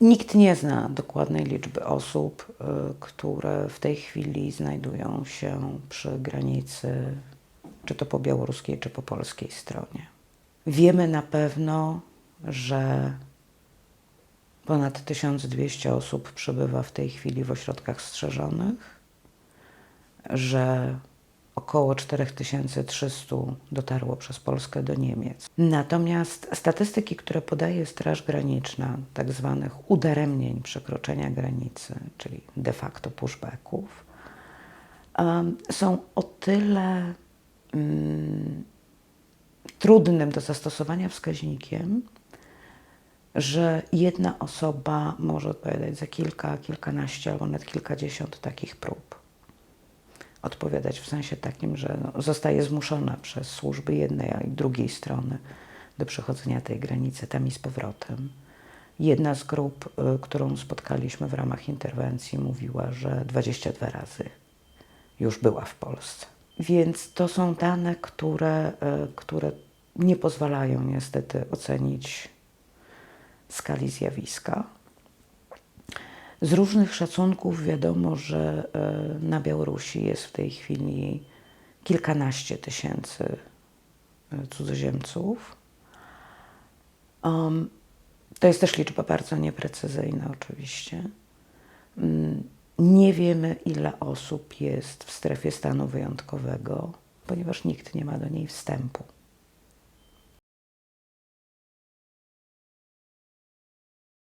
Nikt nie zna dokładnej liczby osób, y, które w tej chwili znajdują się przy granicy, czy to po białoruskiej, czy po polskiej stronie. Wiemy na pewno, że ponad 1200 osób przebywa w tej chwili w ośrodkach strzeżonych, że około 4300 dotarło przez Polskę do Niemiec. Natomiast statystyki, które podaje Straż Graniczna, tak zwanych udaremnień przekroczenia granicy, czyli de facto pushbacków, są o tyle mm, trudnym do zastosowania wskaźnikiem, że jedna osoba może odpowiadać za kilka, kilkanaście albo nawet kilkadziesiąt takich prób. Odpowiadać w sensie takim, że no, zostaje zmuszona przez służby jednej i drugiej strony do przechodzenia tej granicy tam i z powrotem. Jedna z grup, y, którą spotkaliśmy w ramach interwencji, mówiła, że 22 razy już była w Polsce. Więc to są dane, które, y, które nie pozwalają niestety ocenić skali zjawiska. Z różnych szacunków wiadomo, że e, na Białorusi jest w tej chwili kilkanaście tysięcy e, cudzoziemców. Um, to jest też liczba bardzo nieprecyzyjna, oczywiście. Mm, Nie wiemy, ile osób jest w strefie stanu wyjątkowego, ponieważ nikt nie ma do niej wstępu.